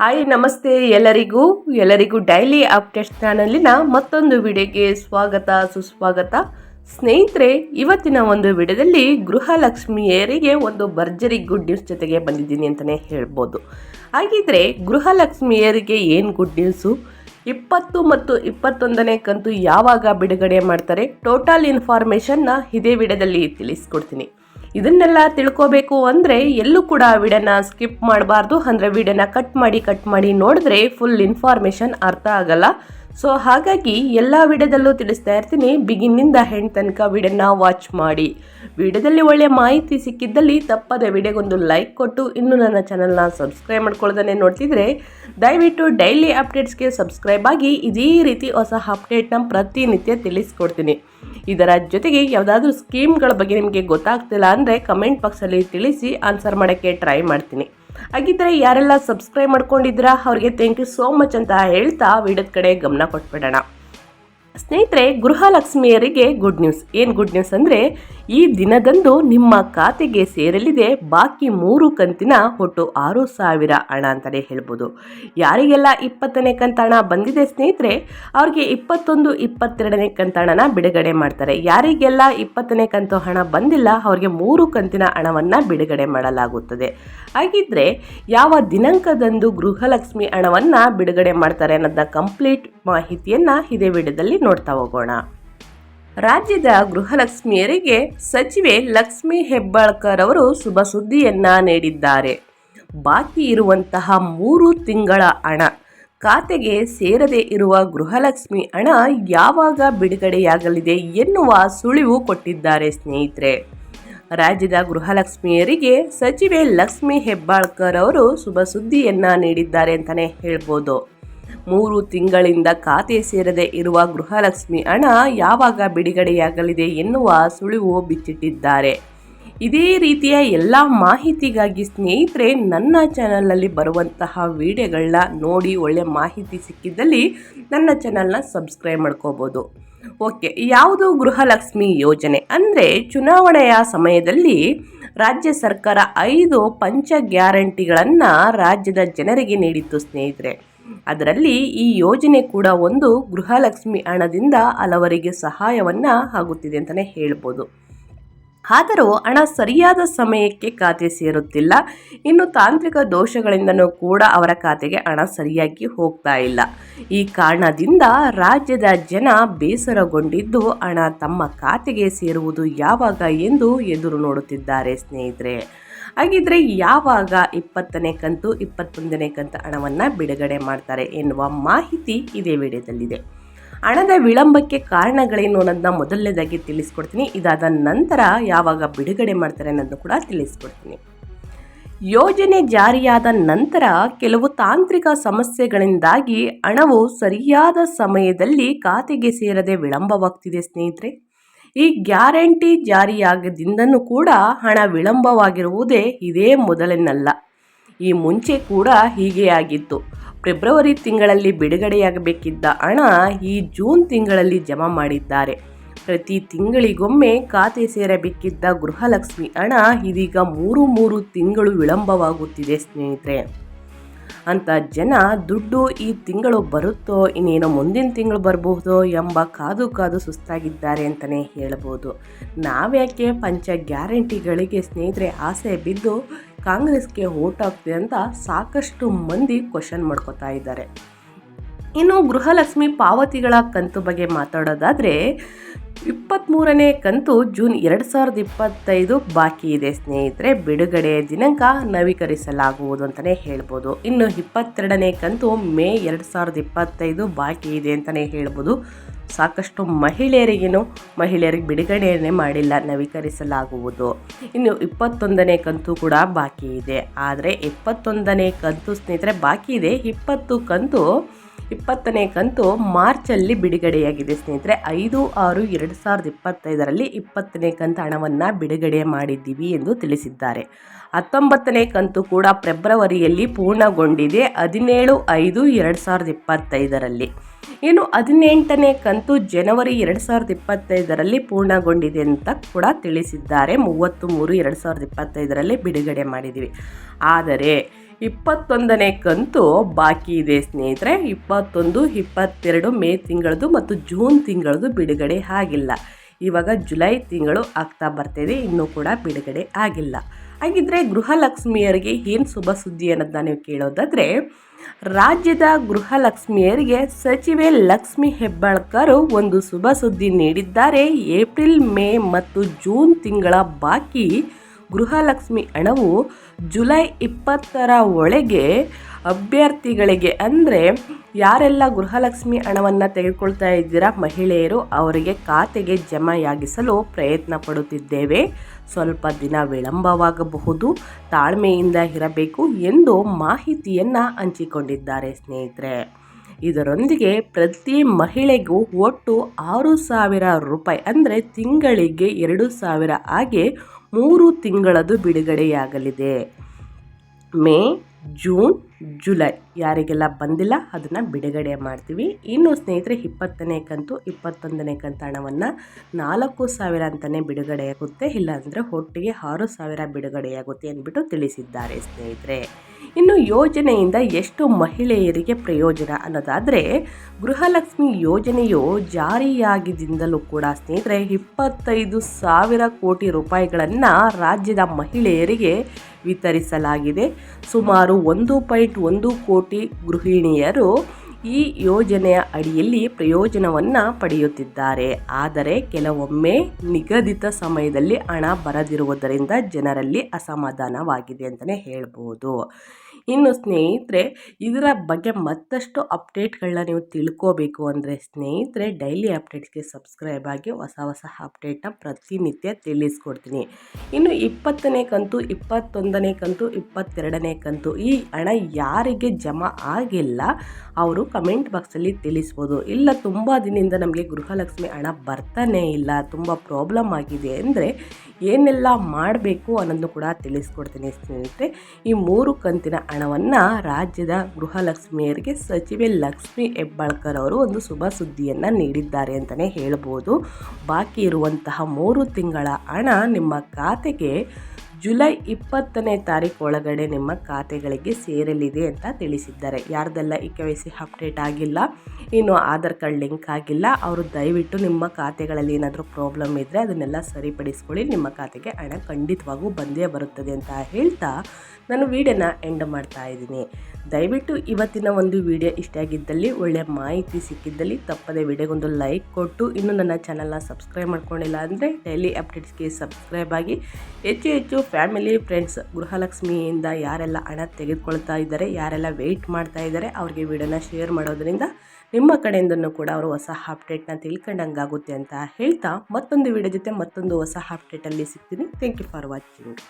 Hi, ನಮಸ್ತೆ ಎಲ್ಲರಿಗೂ. ಎಲ್ಲರಿಗೂ ಡೈಲಿ ಅಪ್ಡೇಟ್ಸ್ ಚಾನಲಿನ ಮತ್ತೊಂದು ವಿಡಿಯೋಗೆ ಸ್ವಾಗತ, ಸುಸ್ವಾಗತ. ಸ್ನೇಹಿತರೆ, ಇವತ್ತಿನ ಒಂದು ವಿಡಿಯೋದಲ್ಲಿ ಗೃಹಲಕ್ಷ್ಮಿಯರಿಗೆ ಒಂದು ಭರ್ಜರಿ ಗುಡ್ ನ್ಯೂಸ್ ಜೊತೆಗೆ ಬಂದಿದ್ದೀನಿ ಅಂತಲೇ ಹೇಳ್ಬೋದು. ಹಾಗಿದ್ರೆ ಗೃಹಲಕ್ಷ್ಮಿಯರಿಗೆ ಏನು ಗುಡ್ ನ್ಯೂಸು ಇಪ್ಪತ್ತು ಮತ್ತು ಇಪ್ಪತ್ತೊಂದನೇ ಕಂತು ಯಾವಾಗ ಬಿಡುಗಡೆ ಮಾಡ್ತಾರೆ? ಟೋಟಲ್ ಇನ್ಫಾರ್ಮೇಷನ್ನ ಇದೇ ವಿಡಿಯೋದಲ್ಲಿ ತಿಳಿಸ್ಕೊಡ್ತೀನಿ. ಇದನ್ನೆಲ್ಲ ತಿಳ್ಕೋಬೇಕು ಅಂದರೆ ಎಲ್ಲೂ ಕೂಡ ವಿಡಿಯೋನ ಸ್ಕಿಪ್ ಮಾಡಬಾರ್ದು. ಅಂದರೆ ವಿಡಿಯೋನ ಕಟ್ ಮಾಡಿ ಕಟ್ ಮಾಡಿ ನೋಡಿದ್ರೆ ಫುಲ್ ಇನ್ಫಾರ್ಮೇಷನ್ ಅರ್ಥ ಆಗಲ್ಲ. ಸೊ ಹಾಗಾಗಿ ಎಲ್ಲ ವಿಡಿಯೋದಲ್ಲೂ ತಿಳಿಸ್ತಾ ಇರ್ತೀನಿ. ಬಿಗಿನ್ನಿಂದ ಹೆಣ್ಣು ತನಕ ವಿಡಿಯೋನ ವಾಚ್ ಮಾಡಿ. ವಿಡಿಯೋದಲ್ಲಿ ಒಳ್ಳೆಯ ಮಾಹಿತಿ ಸಿಕ್ಕಿದ್ದಲ್ಲಿ ತಪ್ಪದೆ ವಿಡಿಯೋಗೊಂದು ಲೈಕ್ ಕೊಟ್ಟು ಇನ್ನೂ ನನ್ನ ಚಾನಲ್ನ ಸಬ್ಸ್ಕ್ರೈಬ್ ಮಾಡ್ಕೊಳ್ಳೋದನ್ನೇ ನೋಡ್ತಿದ್ರೆ ದಯವಿಟ್ಟು ಡೈಲಿ ಅಪ್ಡೇಟ್ಸ್ಗೆ ಸಬ್ಸ್ಕ್ರೈಬ್ ಆಗಿ ಇದೇ ರೀತಿ ಹೊಸ ಅಪ್ಡೇಟ್ನ ಪ್ರತಿನಿತ್ಯ ತಿಳಿಸ್ಕೊಡ್ತೀನಿ. ಇದರ ಜೊತೆಗೆ ಯಾವುದಾದ್ರೂ ಸ್ಕೀಮ್ಗಳ ಬಗ್ಗೆ ನಿಮಗೆ ಗೊತ್ತಾಗ್ತಿಲ್ಲ ಅಂದರೆ ಕಮೆಂಟ್ ಬಾಕ್ಸಲ್ಲಿ ತಿಳಿಸಿ ಆನ್ಸರ್ ಮಾಡೋಕ್ಕೆ ಟ್ರೈ ಮಾಡ್ತೀನಿ. ಹಾಗಿದ್ದರೆ ಯಾರೆಲ್ಲ ಸಬ್ಸ್ಕ್ರೈಬ್ ಮಾಡ್ಕೊಂಡಿದ್ದೀರಾ, ಅವ್ರಿಗೆ ಥ್ಯಾಂಕ್ ಯು ಸೋ ಮಚ್ ಅಂತ ಹೇಳ್ತಾ ವಿಡಿಯೋದ ಕಡೆ ಗಮನ ಕೊಟ್ಬಿಡೋಣ. ಸ್ನೇಹಿತರೆ ಗೃಹಲಕ್ಷ್ಮಿಯರಿಗೆ ಗುಡ್ ನ್ಯೂಸ್ ಏನು ಗುಡ್ ನ್ಯೂಸ್ ಅಂದರೆ ಈ ದಿನದಂದು ನಿಮ್ಮ ಖಾತೆಗೆ ಸೇರಲಿದೆ ಬಾಕಿ ಮೂರು ಕಂತಿನ ಒಟ್ಟು ಆರು ಸಾವಿರ ಹಣ ಅಂತಲೇ ಹೇಳ್ಬೋದು. ಯಾರಿಗೆಲ್ಲ ಇಪ್ಪತ್ತನೇ ಕಂತ ಹಣ ಬಂದಿದೆ ಸ್ನೇಹಿತರೆ, ಅವ್ರಿಗೆ ಇಪ್ಪತ್ತೊಂದು, ಇಪ್ಪತ್ತೆರಡನೇ ಕಂತ ಹಣನ ಬಿಡುಗಡೆ ಮಾಡ್ತಾರೆ. ಯಾರಿಗೆಲ್ಲ ಇಪ್ಪತ್ತನೇ ಕಂತು ಹಣ ಬಂದಿಲ್ಲ, ಅವ್ರಿಗೆ ಮೂರು ಕಂತಿನ ಹಣವನ್ನು ಬಿಡುಗಡೆ ಮಾಡಲಾಗುತ್ತದೆ. ಹಾಗಿದ್ರೆ ಯಾವ ದಿನಾಂಕದಂದು ಗೃಹಲಕ್ಷ್ಮಿ ಹಣವನ್ನು ಬಿಡುಗಡೆ ಮಾಡ್ತಾರೆ ಅನ್ನೋದನ್ನ ಕಂಪ್ಲೀಟ್ ಮಾಹಿತಿಯನ್ನು ಇದೇ ವಿಡಿಯೋದಲ್ಲಿ ನೋಡ್ತಾ ಹೋಗೋಣ. ರಾಜ್ಯದ ಗೃಹಲಕ್ಷ್ಮಿಯರಿಗೆ ಸಚಿವೆ ಲಕ್ಷ್ಮಿ ಹೆಬ್ಬಾಳ್ಕರ್ ಅವರು ಶುಭ ಸುದ್ದಿಯನ್ನ ನೀಡಿದ್ದಾರೆ. ಬಾಕಿ ಇರುವಂತಹ ಮೂರು ತಿಂಗಳ ಹಣ, ಖಾತೆಗೆ ಸೇರದೇ ಇರುವ ಗೃಹಲಕ್ಷ್ಮಿ ಹಣ ಯಾವಾಗ ಬಿಡುಗಡೆಯಾಗಲಿದೆ ಎನ್ನುವ ಸುಳಿವು ಕೊಟ್ಟಿದ್ದಾರೆ ಸ್ನೇಹಿತರೆ. ರಾಜ್ಯದ ಗೃಹಲಕ್ಷ್ಮಿಯರಿಗೆ ಸಚಿವೆ ಲಕ್ಷ್ಮಿ ಹೆಬ್ಬಾಳ್ಕರ್ ಅವರು ಶುಭ ಸುದ್ದಿಯನ್ನ ನೀಡಿದ್ದಾರೆ ಅಂತಲೇ ಹೇಳ್ಬೋದು. ಮೂರು ತಿಂಗಳಿಂದ ಖಾತೆ ಸೇರದೆ ಇರುವ ಗೃಹಲಕ್ಷ್ಮಿ ಹಣ ಯಾವಾಗ ಬಿಡುಗಡೆಯಾಗಲಿದೆ ಎನ್ನುವ ಸುಳಿವು ಬಿಚ್ಚಿಟ್ಟಿದ್ದಾರೆ. ಇದೇ ರೀತಿಯ ಎಲ್ಲ ಮಾಹಿತಿಗಾಗಿ ಸ್ನೇಹಿತರೆ, ನನ್ನ ಚಾನಲ್ನಲ್ಲಿ ಬರುವಂತಹ ವಿಡಿಯೋಗಳನ್ನ ನೋಡಿ ಒಳ್ಳೆ ಮಾಹಿತಿ ಸಿಕ್ಕಿದ್ದಲ್ಲಿ ನನ್ನ ಚಾನಲ್ನ ಸಬ್ಸ್ಕ್ರೈಬ್ ಮಾಡ್ಕೋಬೋದು. ಓಕೆ, ಯಾವುದು ಗೃಹಲಕ್ಷ್ಮಿ ಯೋಜನೆ? ಅಂದರೆ ಚುನಾವಣೆಯ ಸಮಯದಲ್ಲಿ ರಾಜ್ಯ ಸರ್ಕಾರ ಐದು ಪಂಚ ಗ್ಯಾರಂಟಿಗಳನ್ನು ರಾಜ್ಯದ ಜನರಿಗೆ ನೀಡಿತ್ತು ಸ್ನೇಹಿತರೆ. ಅದರಲ್ಲಿ ಈ ಯೋಜನೆ ಕೂಡ ಒಂದು ಗೃಹಲಕ್ಷ್ಮಿ ಹಣದಿಂದ ಹಲವರಿಗೆ ಸಹಾಯವನ್ನು ಆಗುತ್ತಿದೆ ಅಂತಲೇ ಹೇಳ್ಬೋದು. ಆದರೂ ಹಣ ಸರಿಯಾದ ಸಮಯಕ್ಕೆ ಖಾತೆ ಸೇರುತ್ತಿಲ್ಲ. ಇನ್ನು ತಾಂತ್ರಿಕ ದೋಷಗಳಿಂದನೂ ಕೂಡ ಅವರ ಖಾತೆಗೆ ಹಣ ಸರಿಯಾಗಿ ಹೋಗ್ತಾ ಇಲ್ಲ. ಈ ಕಾರಣದಿಂದ ರಾಜ್ಯದ ಜನ ಬೇಸರಗೊಂಡಿದ್ದು ಹಣ ತಮ್ಮ ಖಾತೆಗೆ ಸೇರುವುದು ಯಾವಾಗ ಎಂದು ಎದುರು ನೋಡುತ್ತಿದ್ದಾರೆ ಸ್ನೇಹಿತರೆ. ಹಾಗಿದ್ರೆ ಯಾವಾಗ ಇಪ್ಪತ್ತನೇ ಕಂತು ಇಪ್ಪತ್ತೊಂದನೇ ಕಂತು ಹಣವನ್ನು ಬಿಡುಗಡೆ ಮಾಡ್ತಾರೆ ಎನ್ನುವ ಮಾಹಿತಿ ಇದೇ ವಿಡಿಯೋದಲ್ಲಿದೆ. ಹಣದ ವಿಳಂಬಕ್ಕೆ ಕಾರಣಗಳೇನು ಅನ್ನೋದನ್ನ ಮೊದಲನೇದಾಗಿ ತಿಳಿಸ್ಕೊಡ್ತೀನಿ. ಇದಾದ ನಂತರ ಯಾವಾಗ ಬಿಡುಗಡೆ ಮಾಡ್ತಾರೆ ಅನ್ನೋದನ್ನು ಕೂಡ ತಿಳಿಸ್ಕೊಡ್ತೀನಿ. ಯೋಜನೆ ಜಾರಿಯಾದ ನಂತರ ಕೆಲವು ತಾಂತ್ರಿಕ ಸಮಸ್ಯೆಗಳಿಂದಾಗಿ ಹಣವು ಸರಿಯಾದ ಸಮಯದಲ್ಲಿ ಖಾತೆಗೆ ಸೇರದೆ ವಿಳಂಬವಾಗ್ತಿದೆ ಸ್ನೇಹಿತರೆ. ಈ ಗ್ಯಾರಂಟಿ ಜಾರಿಯಾಗದಿಂದನೂ ಕೂಡ ಹಣ ವಿಳಂಬವಾಗಿರುವುದೇ ಇದೇ ಮೊದಲನ್ನಲ್ಲ ಈ ಮುಂಚೆ ಕೂಡ ಹೀಗೆ ಆಗಿತ್ತು. ಫೆಬ್ರವರಿ ತಿಂಗಳಲ್ಲಿ ಬಿಡುಗಡೆಯಾಗಬೇಕಿದ್ದ ಹಣ ಈ ಜೂನ್ ತಿಂಗಳಲ್ಲಿ ಜಮಾ ಮಾಡಿದ್ದಾರೆ. ಪ್ರತಿ ತಿಂಗಳಿಗೊಮ್ಮೆ ಖಾತೆ ಸೇರಬೇಕಿದ್ದ ಗೃಹಲಕ್ಷ್ಮಿ ಹಣ ಇದೀಗ ಮೂರು ಮೂರು ತಿಂಗಳು ವಿಳಂಬವಾಗುತ್ತಿದೆ ಸ್ನೇಹಿತರೆ. ಅಂತ ಜನ ದುಡ್ಡು ಈ ತಿಂಗಳು ಬರುತ್ತೋ, ಇನ್ನೇನೋ ಮುಂದಿನ ತಿಂಗಳು ಬರಬಹುದೋ ಎಂಬ ಕಾದು ಕಾದು ಸುಸ್ತಾಗಿದ್ದಾರೆ ಅಂತಲೇ ಹೇಳ್ಬೋದು. ನಾವ್ಯಾಕೆ ಪಂಚ ಗ್ಯಾರಂಟಿಗಳಿಗೆ ಸ್ನೇಹಿತರೆ ಆಸೆ ಬಿದ್ದು ಕಾಂಗ್ರೆಸ್ಗೆ ಓಟ್ ಆಗ್ತಿದೆ ಅಂತ ಸಾಕಷ್ಟು ಮಂದಿ ಕ್ವಶನ್ ಮಾಡ್ಕೋತಾ ಇದ್ದಾರೆ. ಇನ್ನು ಗೃಹಲಕ್ಷ್ಮಿ ಪಾವತಿಗಳ ಕಂತು ಬಗ್ಗೆ ಮಾತಾಡೋದಾದರೆ ಇಪ್ಪತ್ತ್ಮೂರನೇ ಕಂತು ಜೂನ್ ಎರಡು ಸಾವಿರದ ಇಪ್ಪತ್ತೈದು ಬಾಕಿ ಇದೆ, ಸ್ನೇಹಿತರೆ. ಬಿಡುಗಡೆಯ ದಿನಾಂಕ ನವೀಕರಿಸಲಾಗುವುದು ಅಂತಲೇ ಹೇಳ್ಬೋದು. ಇನ್ನು ಇಪ್ಪತ್ತೆರಡನೇ ಕಂತು ಮೇ ಎರಡು ಸಾವಿರದ ಇಪ್ಪತ್ತೈದು ಬಾಕಿ ಇದೆ ಅಂತಲೇ ಹೇಳ್ಬೋದು. ಸಾಕಷ್ಟು ಮಹಿಳೆಯರಿಗೇನು, ಮಹಿಳೆಯರಿಗೆ ಬಿಡುಗಡೆಯನ್ನೇ ಮಾಡಿಲ್ಲ, ನವೀಕರಿಸಲಾಗುವುದು. ಇನ್ನು ಇಪ್ಪತ್ತೊಂದನೇ ಕಂತು ಕೂಡ ಬಾಕಿ ಇದೆ. ಆದರೆ ಇಪ್ಪತ್ತೊಂದನೇ ಕಂತು, ಸ್ನೇಹಿತರೆ, ಬಾಕಿ ಇದೆ. ಇಪ್ಪತ್ತು ಕಂತು ಇಪ್ಪತ್ತನೇ ಕಂತು ಮಾರ್ಚಲ್ಲಿ ಬಿಡುಗಡೆಯಾಗಿದೆ. ಸ್ನೇಹಿತರೆ, ಐದು ಆರು ಎರಡು ಸಾವಿರದ ಇಪ್ಪತ್ತೈದರಲ್ಲಿ ಇಪ್ಪತ್ತನೇ ಕಂತು ಹಣವನ್ನು ಬಿಡುಗಡೆ ಮಾಡಿದ್ದೀವಿ ಎಂದು ತಿಳಿಸಿದ್ದಾರೆ. ಹತ್ತೊಂಬತ್ತನೇ ಕಂತು ಕೂಡ ಫೆಬ್ರವರಿಯಲ್ಲಿ ಪೂರ್ಣಗೊಂಡಿದೆ, ಹದಿನೇಳು ಐದು ಎರಡು ಸಾವಿರದ ಇಪ್ಪತ್ತೈದರಲ್ಲಿ. ಇನ್ನು ಹದಿನೆಂಟನೇ ಕಂತು ಜನವರಿ ಎರಡು ಸಾವಿರದ ಇಪ್ಪತ್ತೈದರಲ್ಲಿ ಪೂರ್ಣಗೊಂಡಿದೆ ಅಂತ ಕೂಡ ತಿಳಿಸಿದ್ದಾರೆ. ಮೂವತ್ತು ಮೂರು ಎರಡು ಸಾವಿರದ ಇಪ್ಪತ್ತೈದರಲ್ಲಿ ಬಿಡುಗಡೆ ಮಾಡಿದ್ದೀವಿ. ಆದರೆ ಇಪ್ಪತ್ತೊಂದನೇ ಕಂತು ಬಾಕಿ ಇದೆ ಸ್ನೇಹಿತರೆ. ಇಪ್ಪತ್ತೊಂದು, ಇಪ್ಪತ್ತೆರಡು, ಮೇ ತಿಂಗಳದು ಮತ್ತು ಜೂನ್ ತಿಂಗಳದು ಬಿಡುಗಡೆ ಆಗಿಲ್ಲ. ಇವಾಗ ಜುಲೈ ತಿಂಗಳು ಆಗ್ತಾ ಬರ್ತಿದೆ ಇನ್ನೂ ಕೂಡ ಬಿಡುಗಡೆ ಆಗಿಲ್ಲ. ಹಾಗಿದ್ರೆ ಗೃಹಲಕ್ಷ್ಮಿಯರಿಗೆ ಏನು ಶುಭ ಸುದ್ದಿ ಅನ್ನೋದನ್ನ ನೀವು ಕೇಳೋದಾದರೆ, ರಾಜ್ಯದ ಗೃಹಲಕ್ಷ್ಮಿಯರಿಗೆ ಸಚಿವೆ ಲಕ್ಷ್ಮಿ ಹೆಬ್ಬಾಳ್ಕರ್ ಒಂದು ಶುಭ ಸುದ್ದಿ ನೀಡಿದ್ದಾರೆ. ಏಪ್ರಿಲ್, ಮೇ ಮತ್ತು ಜೂನ್ ತಿಂಗಳ ಬಾಕಿ ಗೃಹಲಕ್ಷ್ಮಿ ಹಣವು ಜುಲೈ ಇಪ್ಪತ್ತರ ಒಳಗೆ ಅಭ್ಯರ್ಥಿಗಳಿಗೆ, ಅಂದರೆ ಯಾರೆಲ್ಲ ಗೃಹಲಕ್ಷ್ಮಿ ಹಣವನ್ನು ತೆಗೆದುಕೊಳ್ತಾ ಇದ್ದೀರಾ ಮಹಿಳೆಯರು, ಅವರಿಗೆ ಖಾತೆಗೆ ಜಮೆಯಾಗಿಸಲು ಪ್ರಯತ್ನ ಪಡುತ್ತಿದ್ದೇವೆ. ಸ್ವಲ್ಪ ದಿನ ವಿಳಂಬವಾಗಬಹುದು, ತಾಳ್ಮೆಯಿಂದ ಇರಬೇಕು ಎಂದು ಮಾಹಿತಿಯನ್ನು ಹಂಚಿಕೊಂಡಿದ್ದಾರೆ ಸ್ನೇಹಿತರೆ. ಇದರೊಂದಿಗೆ ಪ್ರತಿ ಮಹಿಳೆಗೂ ಒಟ್ಟು ಆರು ಸಾವಿರ ರೂಪಾಯಿ ಅಂದರೆ ತಿಂಗಳಿಗೆ ಎರಡು ಸಾವಿರ ಹಾಗೆ ಮೂರು ತಿಂಗಳದು ಬಿಡುಗಡೆಯಾಗಲಿದೆ. May, June July. ಯಾರಿಗೆಲ್ಲ ಬಂದಿಲ್ಲ, ಅದನ್ನು ಬಿಡುಗಡೆ ಮಾಡ್ತೀವಿ. ಇನ್ನು ಸ್ನೇಹಿತರೆ, ಇಪ್ಪತ್ತನೇ ಕಂತು ಇಪ್ಪತ್ತೊಂದನೇ ಕಂತು ಹಣವನ್ನು ನಾಲ್ಕು ಸಾವಿರ ಅಂತಲೇ ಬಿಡುಗಡೆಯಾಗುತ್ತೆ ಇಲ್ಲಾಂದರೆ ಒಟ್ಟಿಗೆ ಆರು ಸಾವಿರ ಬಿಡುಗಡೆಯಾಗುತ್ತೆ ಅಂದ್ಬಿಟ್ಟು ತಿಳಿಸಿದ್ದಾರೆ ಸ್ನೇಹಿತರೆ. ಇನ್ನು ಯೋಜನೆಯಿಂದ ಎಷ್ಟು ಮಹಿಳೆಯರಿಗೆ ಪ್ರಯೋಜನ ಅನ್ನೋದಾದರೆ, ಗೃಹಲಕ್ಷ್ಮಿ ಯೋಜನೆಯು ಜಾರಿಯಾಗಿದ್ದಿಂದಲೂ ಕೂಡ ಸ್ನೇಹಿತರೆ, ಇಪ್ಪತ್ತೈದು ಸಾವಿರ ಕೋಟಿ ರೂಪಾಯಿಗಳನ್ನು ರಾಜ್ಯದ ಮಹಿಳೆಯರಿಗೆ ವಿತರಿಸಲಾಗಿದೆ. ಸುಮಾರು ಒಂದು ಪಾಯಿಂಟ್ ಒಂದು ಕೋಟಿ ಗೃಹಿಣಿಯರು ಈ ಯೋಜನೆಯ ಅಡಿಯಲ್ಲಿ ಪ್ರಯೋಜನವನ್ನು ಪಡೆಯುತ್ತಿದ್ದಾರೆ. ಆದರೆ ಕೆಲವೊಮ್ಮೆ ನಿಗದಿತ ಸಮಯದಲ್ಲಿ ಹಣ ಬರದಿರುವುದರಿಂದ ಜನರಲ್ಲಿ ಅಸಮಾಧಾನವಾಗಿದೆ ಅಂತಲೇ ಹೇಳ್ಬೋದು. ಇನ್ನು ಸ್ನೇಹಿತರೆ, ಇದರ ಬಗ್ಗೆ ಮತ್ತಷ್ಟು ಅಪ್ಡೇಟ್ಗಳನ್ನ ನೀವು ತಿಳ್ಕೋಬೇಕು ಅಂದರೆ ಸ್ನೇಹಿತರೆ, ಡೈಲಿ ಅಪ್ಡೇಟ್ಸ್ಗೆ ಸಬ್ಸ್ಕ್ರೈಬ್ ಆಗಿ ಹೊಸ ಹೊಸ ಅಪ್ಡೇಟ್ನ ಪ್ರತಿನಿತ್ಯ ತಿಳಿಸ್ಕೊಡ್ತೀನಿ. ಇನ್ನು ಇಪ್ಪತ್ತನೇ ಕಂತು, ಇಪ್ಪತ್ತೊಂದನೇ ಕಂತು, ಇಪ್ಪತ್ತೆರಡನೇ ಕಂತು ಈ ಹಣ ಯಾರಿಗೆ ಜಮಾ ಆಗಿಲ್ಲ, ಅವರು ಕಮೆಂಟ್ ಬಾಕ್ಸಲ್ಲಿ ತಿಳಿಸ್ಬೋದು. ಇಲ್ಲ, ತುಂಬ ದಿನದಿಂದ ನಮಗೆ ಗೃಹಲಕ್ಷ್ಮಿ ಹಣ ಬರ್ತಾನೇ ಇಲ್ಲ, ತುಂಬ ಪ್ರಾಬ್ಲಮ್ ಆಗಿದೆ ಅಂದರೆ ಏನೆಲ್ಲ ಮಾಡಬೇಕು ಅನ್ನೋದನ್ನು ಕೂಡ ತಿಳಿಸ್ಕೊಡ್ತೀನಿ ಸ್ನೇಹಿತರೆ. ಈ ಮೂರು ಕಂತಿನ ಹಣವನ್ನು ರಾಜ್ಯದ ಗೃಹಲಕ್ಷ್ಮಿಯರಿಗೆ ಸಚಿವೆ ಲಕ್ಷ್ಮಿ ಹೆಬ್ಬಾಳ್ಕರ್ ಅವರು ಒಂದು ಶುಭ ಸುದ್ದಿಯನ್ನು ನೀಡಿದ್ದಾರೆ ಅಂತಲೇ ಹೇಳ್ಬೋದು. ಬಾಕಿ ಇರುವಂತಹ ಮೂರು ತಿಂಗಳ ಹಣ ನಿಮ್ಮ ಖಾತೆಗೆ ಜುಲೈ ಇಪ್ಪತ್ತನೇ ತಾರೀಕು ಒಳಗಡೆ ನಿಮ್ಮ ಖಾತೆಗಳಿಗೆ ಸೇರಲಿದೆ ಅಂತ ತಿಳಿಸಿದ್ದಾರೆ. ಯಾರ್ದೆಲ್ಲ ಈ ಕೆ ವೈ ಸಿ ಅಪ್ಡೇಟ್ ಆಗಿಲ್ಲ, ಇನ್ನು ಆಧಾರ್ ಕಾರ್ಡ್ ಲಿಂಕ್ ಆಗಿಲ್ಲ, ಅವರು ದಯವಿಟ್ಟು ನಿಮ್ಮ ಖಾತೆಗಳಲ್ಲಿ ಏನಾದರೂ ಪ್ರಾಬ್ಲಮ್ ಇದ್ದರೆ ಅದನ್ನೆಲ್ಲ ಸರಿಪಡಿಸ್ಕೊಳ್ಳಿ. ನಿಮ್ಮ ಖಾತೆಗೆ ಹಣ ಖಂಡಿತವಾಗೂ ಬಂದೇ ಬರುತ್ತದೆ ಅಂತ ಹೇಳ್ತಾ ನಾನು ವೀಡಿಯೋನ ಎಂಡ್ ಮಾಡ್ತಾ ಇದ್ದೀನಿ. ದಯವಿಟ್ಟು ಇವತ್ತಿನ ಒಂದು ವಿಡಿಯೋ ಇಷ್ಟ ಆಗಿದ್ದಲ್ಲಿ ಒಳ್ಳೆಯ ಮಾಹಿತಿ ಸಿಕ್ಕಿದ್ದಲ್ಲಿ ತಪ್ಪದೆ ವಿಡಿಯೋಗೊಂದು ಲೈಕ್ ಕೊಟ್ಟು ಇನ್ನು ನನ್ನ ಚಾನಲ್ನ ಸಬ್ಸ್ಕ್ರೈಬ್ ಮಾಡ್ಕೊಂಡಿಲ್ಲ ಅಂದರೆ ಡೈಲಿ ಅಪ್ಡೇಟ್ಸ್ಗೆ ಸಬ್ಸ್ಕ್ರೈಬ್ ಆಗಿ ಹೆಚ್ಚು ಹೆಚ್ಚು ಫ್ಯಾಮಿಲಿ ಫ್ರೆಂಡ್ಸ್ ಗೃಹಲಕ್ಷ್ಮಿಯಿಂದ ಯಾರೆಲ್ಲ ಹಣ ತೆಗೆದುಕೊಳ್ತಾ ಇದ್ದಾರೆ, ಯಾರೆಲ್ಲ ವೆಯ್ಟ್ ಮಾಡ್ತಾ ಇದ್ದಾರೆ ಅವ್ರಿಗೆ ವಿಡಿಯೋನ ಶೇರ್ ಮಾಡೋದರಿಂದ ನಿಮ್ಮ ಕಡೆಯಿಂದನೂ ಕೂಡ ಅವರು ಹೊಸ ಅಪ್ಡೇಟ್ನ ತಿಳ್ಕೊಂಡಂಗಾಗುತ್ತೆ ಅಂತ ಹೇಳ್ತಾ ಮತ್ತೊಂದು ವಿಡಿಯೋ ಜೊತೆ ಮತ್ತೊಂದು ಹೊಸ ಅಪ್ಡೇಟಲ್ಲಿ ಸಿಗ್ತೀನಿ. Thank you for watching